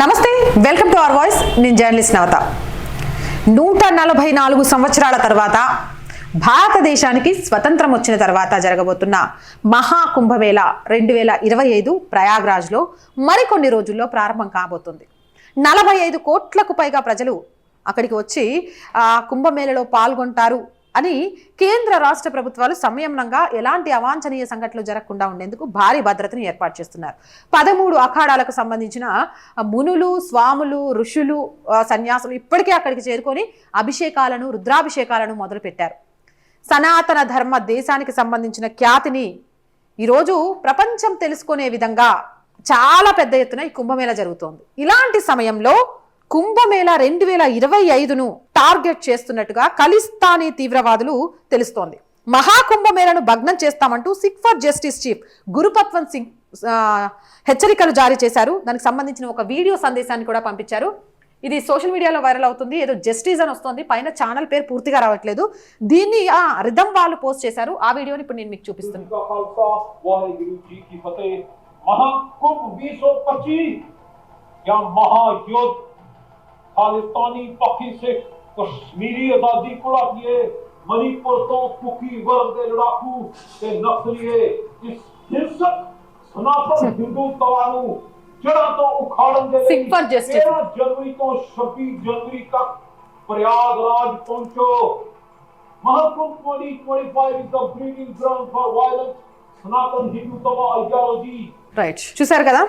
నమస్తే welcome to our voice. నేను journalist Navata. నూట నలభై నాలుగు సంవత్సరాల తర్వాత భారతదేశానికి స్వతంత్రం వచ్చిన తర్వాత జరగబోతున్న మహాకుంభమేళ రెండు వేల ఇరవై ఐదు ప్రయాగ్రాజ్లో మరికొన్ని రోజుల్లో ప్రారంభం కాబోతుంది. నలభై ఐదు కోట్లకు పైగా ప్రజలు అక్కడికి వచ్చి ఆ కుంభమేళలో పాల్గొంటారు. అని కేంద్ర రాష్ట్ర ప్రభుత్వాలు సంయమనంగా ఎలాంటి అవాంఛనీయ సంఘటనలు జరగకుండా ఉండేందుకు భారీ భద్రతను ఏర్పాటు చేస్తున్నారు. పదమూడు అఖాడాలకు సంబంధించిన మునులు స్వాములు ఋషులు సన్యాసులు ఇప్పటికే అక్కడికి చేరుకొని అభిషేకాలను రుద్రాభిషేకాలను మొదలుపెట్టారు. సనాతన ధర్మ దేశానికి సంబంధించిన ఖ్యాతిని ఈరోజు ప్రపంచం తెలుసుకునే విధంగా చాలా పెద్ద ఎత్తున ఈ కుంభమేళ జరుగుతోంది. ఇలాంటి సమయంలో కుంభమేళ రెండు వేల ఇరవై ఐదును టార్గెట్ చేస్తున్నట్టుగా ఖలిస్తానీ తీవ్రవాదులు తెలుస్తోంది. మహాకుంభమేళను భగ్నం చేస్తామంటూ Sikh for justice chief Gurpatwant Singh హెచ్చరికలు జారీ చేశారు. దానికి సంబంధించిన ఒక వీడియో సందేశాన్ని కూడా పంపించారు. ఇది సోషల్ మీడియాలో వైరల్ అవుతుంది. ఏదో జస్టిస్ అని వస్తుంది. పైన ఛానల్ పేరు పూర్తిగా రావట్లేదు. దీన్ని ఆ రిధం వాళ్ళు పోస్ట్ చేశారు. ఆ వీడియోని ఇప్పుడు నేను మీకు చూపిస్తున్నాను खालिस्तानी पक्षी से कश्मीरी आजादी को किए मणिपुर तो कुकी वर्ग के लड़ाकू ते नक्सलिए इस हिंसक सनातन हिंदुत्वानु जड़ा तो उखाड़न दे Sick for justice. 13 जनवरी तो 26 जनवरी तक प्रयागराज पहुंचो Mahakumbh 2025 is the breeding ground for violence, Sanatan Hindutva ideology. Right చూసారు కదా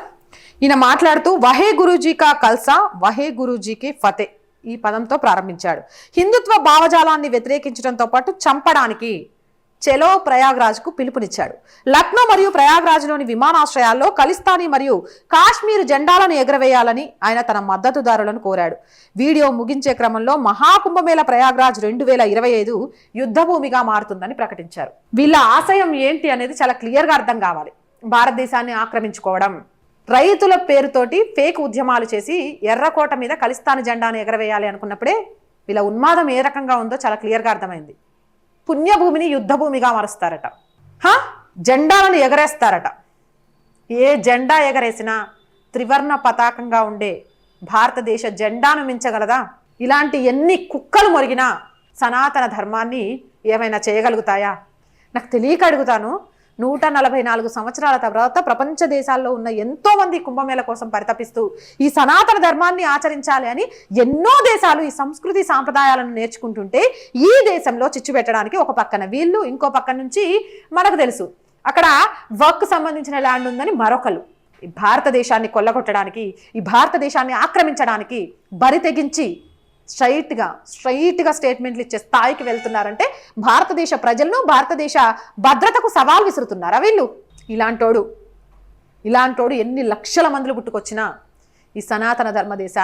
ఈయన మాట్లాడుతూ వహే గురూజీ కా కల్సా వహే గురూజీకి ఫతే ఈ పదంతో ప్రారంభించాడు. హిందుత్వ భావజాలాన్ని వ్యతిరేకించడంతో పాటు చంపడానికి చెలో ప్రయాగ్రాజ్కు పిలుపునిచ్చాడు. లక్నో మరియు ప్రయాగ్రాజ్లోని విమానాశ్రయాల్లో ఖలిస్తానీ మరియు కాశ్మీర్ జెండాలను ఎగరవేయాలని ఆయన తన మద్దతుదారులను కోరాడు. వీడియో ముగించే క్రమంలో మహాకుంభమేళ ప్రయాగ్రాజ్ రెండు వేల ఇరవై ఐదు యుద్ధభూమిగా మారుతుందని ప్రకటించారు. వీళ్ళ ఆశయం ఏంటి అనేది చాలా క్లియర్గా అర్థం కావాలి. భారతదేశాన్ని ఆక్రమించుకోవడం రైతుల పేరుతోటి ఫేక్ ఉద్యమాలు చేసి ఎర్రకోట మీద ఖలిస్తాన్ జెండాను ఎగరవేయాలి అనుకున్నప్పుడే వీళ్ళ ఉన్మాదం ఏ రకంగా ఉందో చాలా క్లియర్గా అర్థమైంది. పుణ్యభూమిని యుద్ధభూమిగా మారుస్తారట. హా? జెండాలను ఎగరేస్తారట. ఏ జెండా ఎగరేసినా త్రివర్ణ పతాకంగా ఉండే భారతదేశ జెండాను మించగలదా? ఇలాంటి ఎన్ని కుక్కలు మొరిగినా సనాతన ధర్మాన్ని ఏమైనా చేయగలుగుతాయా? నాకు తెలియక అడుగుతాను. నూట నలభై నాలుగు సంవత్సరాల తర్వాత ప్రపంచ దేశాల్లో ఉన్న ఎంతో మంది కుంభమేళ కోసం పరితపిస్తూ ఈ సనాతన ధర్మాన్ని ఆచరించాలి అని ఎన్నో దేశాలు ఈ సంస్కృతి సాంప్రదాయాలను నేర్చుకుంటుంటే ఈ దేశంలో చిచ్చు పెట్టడానికి ఒక పక్కన వీళ్ళు ఇంకో పక్క నుంచి మనకు తెలుసు. అక్కడ వర్క్ సంబంధించిన ల్యాండ్ ఉందని మరొకరు. ఈ భారతదేశాన్ని కొల్లగొట్టడానికి ఈ భారతదేశాన్ని ఆక్రమించడానికి బరి తెగించి స్ట్రైట్గా స్ట్రైట్గా స్టేట్మెంట్లు ఇచ్చే స్థాయికి వెళ్తున్నారంటే భారతదేశ ప్రజలను భారతదేశ భద్రతకు సవాల్ విసురుతున్నారా వీళ్ళు? ఇలాంటోడు ఇలాంటోడు ఎన్ని లక్షల మందులు పుట్టుకొచ్చినా ఈ సనాతన ధర్మదేశ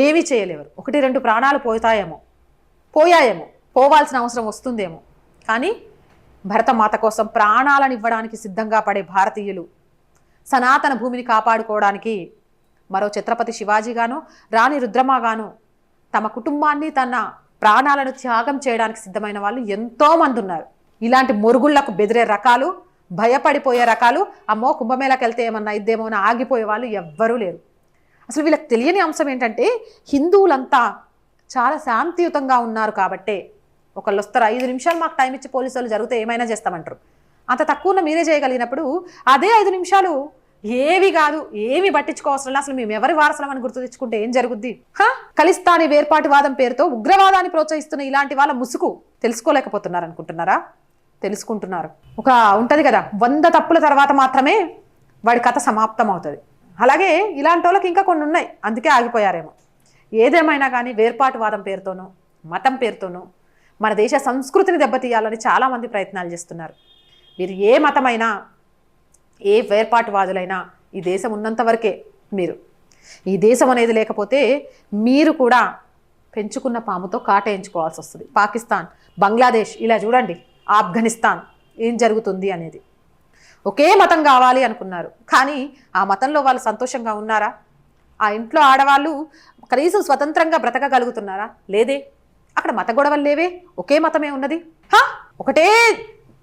ఏమీ చేయలేరు. ఒకటి రెండు ప్రాణాలు పోతాయేమో పోయాయేమో పోవాల్సిన అవసరం వస్తుందేమో. కానీ భరతమాత కోసం ప్రాణాలను ఇవ్వడానికి సిద్ధంగా పడే భారతీయులు సనాతన భూమిని కాపాడుకోవడానికి మరో ఛత్రపతి శివాజీగాను రాణి రుద్రమగాను తమ కుటుంబాన్ని తన ప్రాణాలను త్యాగం చేయడానికి సిద్ధమైన వాళ్ళు ఎంతోమంది ఉన్నారు. ఇలాంటి మురుగుళ్ళకు బెదిరే రకాలు భయపడిపోయే రకాలు అమ్మో కుంభమేళకి వెళ్తే ఏమన్నా ఇద్దేమో అని ఆగిపోయే వాళ్ళు ఎవ్వరూ లేరు. అసలు వీళ్ళకి తెలియని అంశం ఏంటంటే హిందువులంతా చాలా శాంతియుతంగా ఉన్నారు కాబట్టే ఒకళ్ళు వస్తారు ఐదు నిమిషాలు మాకు టైం ఇచ్చి పోలీసు వాళ్ళు జరిగితే ఏమైనా చేస్తామంటారు. అంత తక్కువ మీరే చేయగలిగినప్పుడు అదే ఐదు నిమిషాలు ఏవి కాదు ఏమి పట్టించుకోవసరం అసలు మేము ఎవరి వారసులం అని గుర్తు తెచ్చుకుంటే ఏం జరుగుద్ది? హా? ఖలిస్తానీ వేర్పాటువాదం పేరుతో ఉగ్రవాదాన్ని ప్రోత్సహిస్తున్న ఇలాంటి వాళ్ళ ముసుగు తెలుసుకోలేకపోతున్నారు అనుకుంటున్నారా? తెలుసుకుంటున్నారు. ఒక ఉంటది కదా వంద తప్పుల తర్వాత మాత్రమే వాడి కథ సమాప్తం అవుతుంది అలాగే ఇలాంటి వాళ్ళకి ఇంకా కొన్ని ఉన్నాయి అందుకే ఆగిపోయారేమో. ఏదేమైనా కానీ వేర్పాటువాదం పేరుతోనూ మతం పేరుతోనూ మన దేశ సంస్కృతిని దెబ్బతీయాలని చాలామంది ప్రయత్నాలు చేస్తున్నారు. మీరు ఏ మతమైనా ఏ వేర్పాటువాదులైనా ఈ దేశం ఉన్నంత వరకే మీరు. ఈ దేశం అనేది లేకపోతే మీరు కూడా పెంచుకున్న పాముతో కాటేయించుకోవాల్సి వస్తుంది. పాకిస్తాన్ బంగ్లాదేశ్ ఇలా చూడండి ఆఫ్ఘనిస్తాన్ ఏం జరుగుతుంది అనేది. ఒకే మతం కావాలి అనుకున్నారు. కానీ ఆ మతంలో వాళ్ళు సంతోషంగా ఉన్నారా? ఆ ఇంట్లో ఆడవాళ్ళు కనీసం స్వతంత్రంగా బ్రతకగలుగుతున్నారా? లేదే. అక్కడ మత గొడవలు లేవే. ఒకే మతమే ఉన్నది. హా! ఒకటే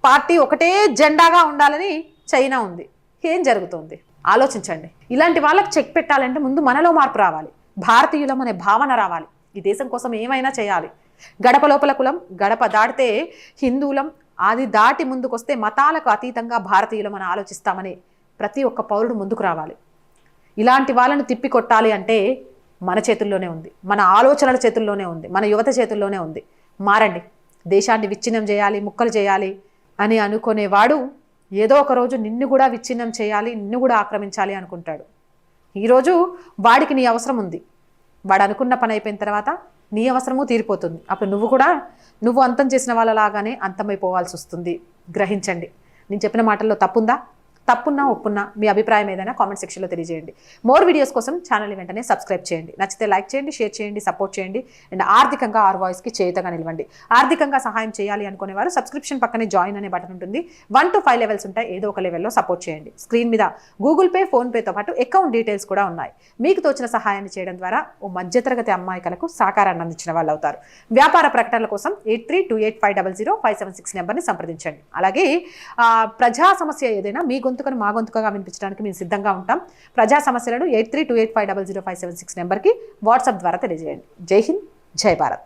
పార్టీ ఒకటే జెండాగా ఉండాలని చైనా ఉంది. ఏం జరుగుతోంది? ఆలోచించండి. ఇలాంటి వాళ్ళకి చెక్ పెట్టాలంటే ముందు మనలో మార్పు రావాలి. భారతీయులం అనే భావన రావాలి. ఈ దేశం కోసం ఏమైనా చేయాలి. గడప లోపల కులం గడప దాటితే హిందువులం అది దాటి ముందుకొస్తే మతాలకు అతీతంగా భారతీయులం అని ఆలోచిస్తామని ప్రతి ఒక్క పౌరుడు ముందుకు రావాలి. ఇలాంటి వాళ్ళను తిప్పి కొట్టాలి అంటే మన చేతుల్లోనే ఉంది. మన ఆలోచనల చేతుల్లోనే ఉంది. మన యువత చేతుల్లోనే ఉంది. మారండి. దేశాన్ని విచ్ఛిన్నం చేయాలి ముక్కలు చేయాలి అని అనుకునేవాడు ఏదో ఒక రోజు నిన్ను కూడా విచ్ఛిన్నం చేయాలి నిన్ను కూడా ఆక్రమించాలి అనుకుంటాడు. ఈరోజు వాడికి నీ అవసరం ఉంది. వాడు అనుకున్న పని అయిపోయిన తర్వాత నీ అవసరము తీరిపోతుంది. అప్పుడు నువ్వు కూడా నువ్వు అంతం చేసిన వాళ్ళలాగానే అంతమైపోవాల్సి వస్తుంది. గ్రహించండి. నేను చెప్పిన మాటల్లో తప్పుందా? తప్పున్నా ఒప్పున్నా మీ అభిప్రాయం ఏదైనా కామెంట్ సెక్షన్లో తెలియజేయండి. మోర్ వీడియోస్ కోసం ఛానల్ వెంటనే సబ్స్క్రైబ్ చేయండి. నచ్చితే లైక్ చేయండి షేర్ చేయండి సపోర్ట్ చేయండి. అండ్ ఆర్థికంగా ఆర్ వాయిస్కి చేతగా నిలవండి. ఆర్థికంగా సహాయం చేయాలి అనుకునేవారు సబ్స్క్రిప్షన్ పక్కనే జాయిన్ అనే బటన్ ఉంటుంది. వన్ టు ఫైవ్ లెవెల్స్ ఉంటాయి. ఏదో ఒక లెవెల్లో సపోర్ట్ చేయండి. స్క్రీన్ మీద గూగుల్ పే ఫోన్పేతో పాటు అకౌంట్ డీటెయిల్స్ కూడా ఉన్నాయి. మీకు తోచిన సహాయాన్ని చేయడం ద్వారా ఓ మధ్యతరగతి అమ్మాయికలకు సహకారాన్ని అందించిన వాళ్ళు అవుతారు. వ్యాపార ప్రకటనల కోసం eight three two eight five double zero five seven six నెంబర్ని సంప్రదించండి. అలాగే ప్రజా సమస్య ఏదైనా మీ గొంతుకను మా గొంతుకగా వినిపించడానికి మేము సిద్ధంగా ఉంటాం. ప్రజా సమస్యలను eight three two eight five double zero five seven six నెంబర్కి వాట్సాప్ ద్వారా తెలియజేయండి. జై హింద్ జై భారత్.